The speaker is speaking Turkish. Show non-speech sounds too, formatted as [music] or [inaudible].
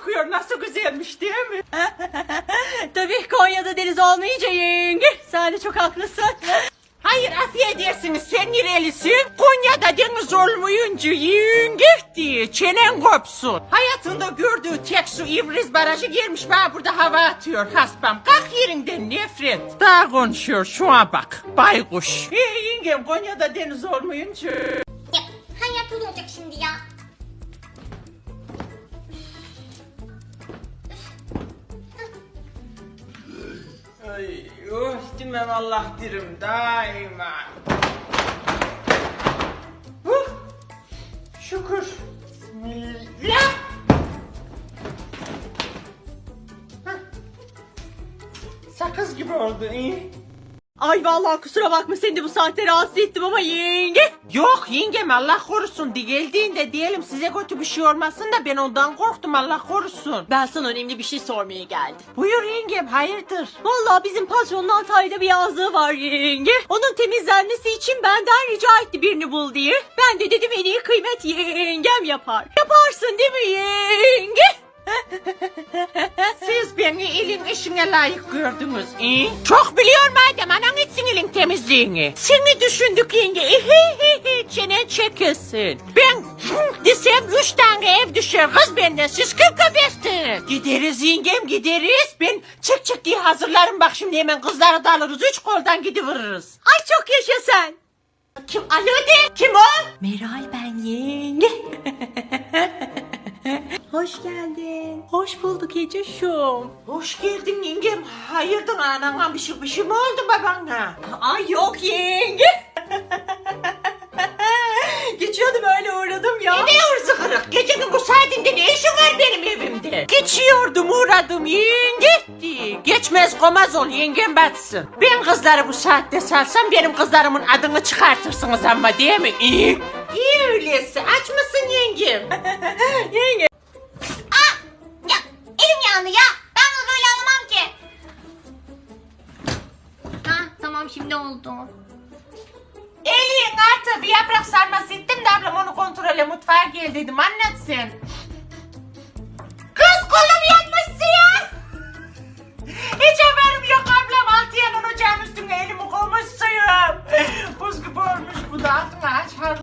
bakıyor nasıl güzelmiş değil mi? [laughs] Tabii Konya'da deniz olmayınca yenge. Sen de çok haklısın. Hayır afiyet edersiniz sen nerelisin? Konya'da deniz olmayınca yenge diye çenen kopsun. Hayatında gördüğü tek su İbriz Barajı gelmiş bana burada hava atıyor haspam. Kalk yerinden nefret. Daha konuşuyor şu an bak baykuş. Ee, yengem Konya'da deniz olmayınca. Ya hayat olacak şimdi ya. Ay, oh demem Allah dirim daima. Huh, şükür. Bismillah. Sakız gibi oldu iyi. Ay vallahi kusura bakma seni de bu saatte rahatsız ettim ama yenge. Yok yengem Allah korusun de geldiğinde diyelim size kötü bir şey olmasın da ben ondan korktum Allah korusun. Ben sana önemli bir şey sormaya geldim. Buyur yengem hayırdır? Vallahi bizim patronun Antalya'da bir yazlığı var yenge. Onun temizlenmesi için benden rica etti birini bul diye. Ben de dedim en iyi kıymet yengem yapar. Yaparsın değil mi yenge? Beni elin işine layık gördünüz. iyi? Çok biliyor madem anan etsin elin temizliğini. Seni düşündük yenge. Çenen çekesin. Ben desem üç tane ev düşer kız benden. Siz kırka. Gideriz yengem gideriz. Ben çık çık diye hazırlarım bak şimdi hemen kızları da alırız. Üç koldan gidiveririz. Ay çok yaşa sen. Kim? Alo de. Kim o? Meral ben yenge. [laughs] Hoş geldin. Hoş bulduk Eceş'um. Hoş geldin yengem. Hayırdır anana bir şey, bir şey mi oldu babana? Ay yok yenge. [laughs] Geçiyordum öyle uğradım ya. Ne hırzı kırık? Gecenin bu saatinde ne işin var benim evimde? Geçiyordum uğradım yenge. Geçmez komaz ol yengem batsın. Ben kızları bu saatte salsam benim kızlarımın adını çıkartırsınız ama değil mi? İyi. İyi öyleyse. Aç mısın yengem? [laughs] Yenge. Tamam şimdi oldu. Elin artık bir yaprak sarması ettim de ablam onu kontrole mutfağa gel dedim anlatsın. Kız kolum yanmış ya. Hiç haberim yok ablam altı yanan ocağın üstüne elimi koymuşsun. Buz gibi olmuş bu da